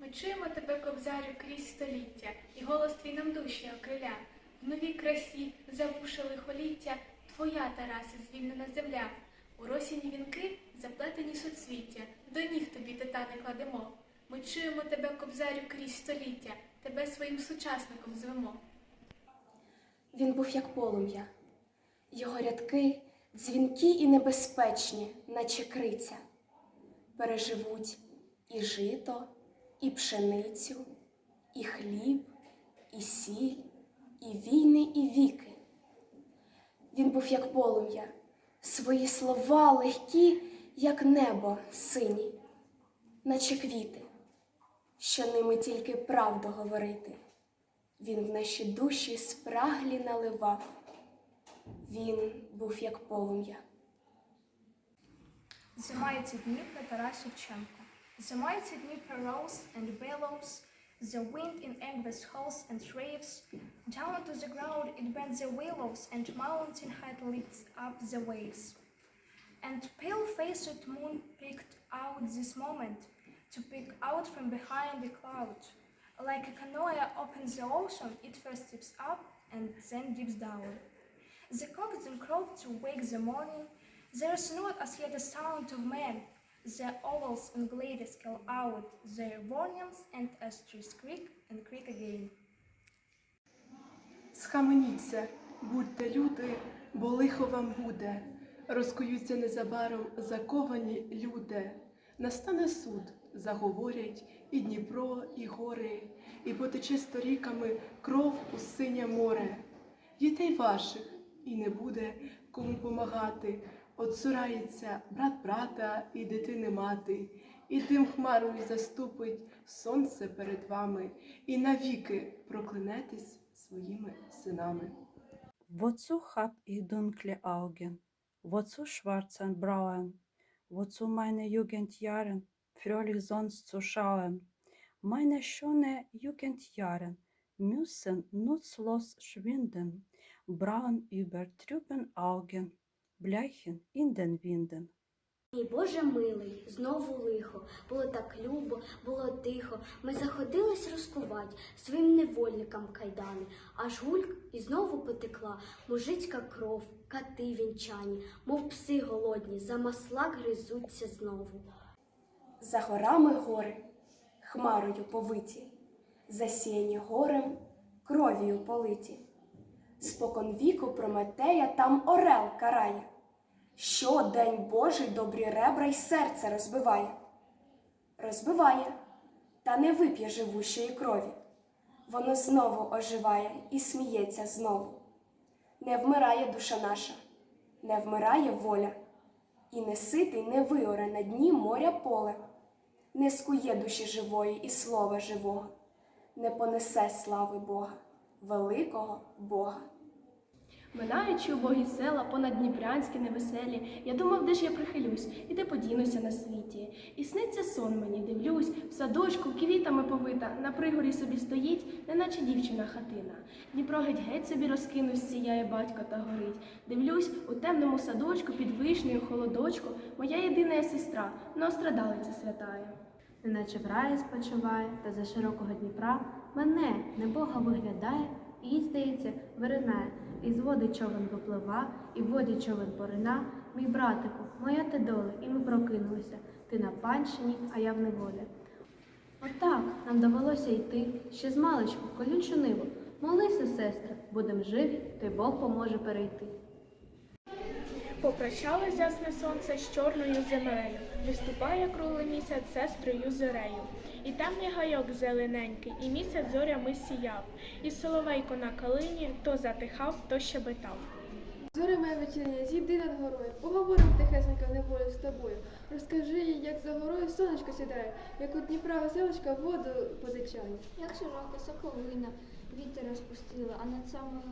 Ми чуємо тебе, кобзарю, крізь століття, і голос твій нам душі окриля. В новій красі, забувши лихоліття, твоя, Тараси, звільнена земля. У росіні вінки заплетені суцвіття, до ніг тобі титани кладемо. Ми чуємо тебе, кобзарю, крізь століття, тебе своїм сучасником звемо. Він був як полум'я. Його рядки дзвінкі і небезпечні, наче криця. Переживуть і жито, і пшеницю, і хліб, і сіль, і війни, і віки. Він був як полум'я, свої слова легкі, як небо сині, наче квіти, що ними тільки правду говорити. Він в наші душі спраглі наливав. Він був як полум'я. Зима ці дні Тарас Шевченко. The mighty Dnieper rolls and billows, the wind in endless halls and raves. Down to the ground it bends the willows, and mountain height lifts up the waves. And pale-faced moon picked out this moment to pick out from behind the cloud. Like a canoe opens the ocean, it first dips up and then dips down. The cock then crowed to wake the morning. There is not as yet a sound of man, The owls and glades call out their warnings, and as trees creak and creak again. Схаменіться, будьте люди, бо лихо вам буде. Розкуються незабаром заковані люди. Настане суд, заговорять і Дніпро, і гори, і потече сторіками кров у синє море. Дітей ваших і не буде кому помагати. Отсурається брат брата і дитини мати, і тим хмарою заступить сонце перед вами, і навіки проклянетесь своїми синами. Wozu hab ich dunkle Augen? Wozu schwarzen Brauen? Wozu meine Jugendjahren fröhlich sonst zu schauen? Meine schöne Jugendjahren müssen nutzlos schwinden, braun über trüben Augen, den Winden. Мій Боже милий, знову лихо, було так любо, було тихо. Ми заходились розкувати своїм невольникам кайдани, аж гульк і знову потекла мужицька кров, кати вінчані, мов пси голодні, за масла гризуться знову. За горами гори, хмарою повиті, засіяні горем, кров'ю политі. Спокон віку Прометея там орел карає, що день Божий добрі ребра й серце розбиває. Розбиває, та не вип'є живущої крові. Воно знову оживає і сміється знову. Не вмирає душа наша, не вмирає воля, і не ситий не виоре на дні моря поле, не скує душі живої і слова живого, не понесе слави Бога, великого Бога. Минаючи убогі села понад Дніпрянські невеселі, я думав, де ж я прихилюсь, і де подінуся на світі. І сниться сон мені, дивлюсь, в садочку квітами повита, на пригорі собі стоїть, неначе дівчина хатина. Дніпро геть геть собі розкинусь, сіяє батько та горить. Дивлюсь, у темному садочку під вишнею холодочку, моя єдина сестра, настрадалиця святая. Неначе в раї спочиває, та за широкого Дніпра мене небога виглядає, і їй, здається, виринає, і з води човен виплива, і в воді човен порина. Мій братику, моя ти доля, і ми прокинулися. Ти на панщині, а я в неволі. Отак нам довелося йти ще з маличку, колючу ниву. Молися, сестра, будем живі, то й Бог поможе перейти. Попрощалось ясне сонце з чорною землею, виступає круглий місяць сестрою зорею. І темний гайок зелененький, і місяць зорями сіяв, і соловейко на калині то затихав, то щебетав. Зоря моя вечірня, зійди над горою, поговоримо тихесенько в неволю з тобою. Розкажи їй, як за горою сонечко сідає, як у Дніпра веселочка воду позичає. Як широка соковина вітер розпустила, а над самою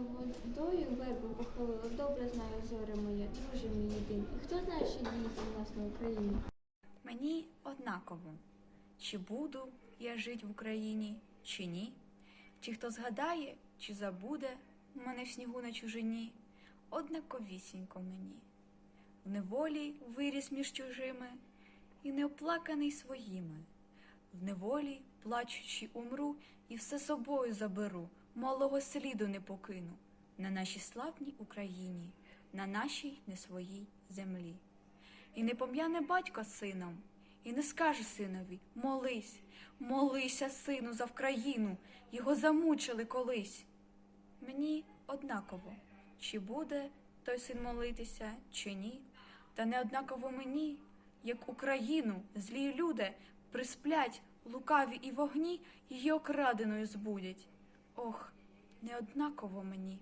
водою вербу похилила. Добре знаю, зоре моє, друже мій єдин. І хто знає, що діється в нас на Україні? Мені однаково, чи буду я жить в Україні, чи ні, чи хто згадає, чи забуде мене в снігу на чужині, однаковісінько мені. В неволі виріс між чужими і неоплаканий своїми. в неволі, плачучи, умру, і все собою заберу, малого сліду не покину на нашій славній Україні, на нашій не своїй землі. І не пом'яне батько сином, і не скаже синові молись, молися, сину, за Вкраїну, його замучили колись. Мені однаково, чи буде той син молитися, чи ні, та неоднаково мені, як Україну злі люди присплять лукаві і вогні її окраденою збудять. Ох, неоднаково мені.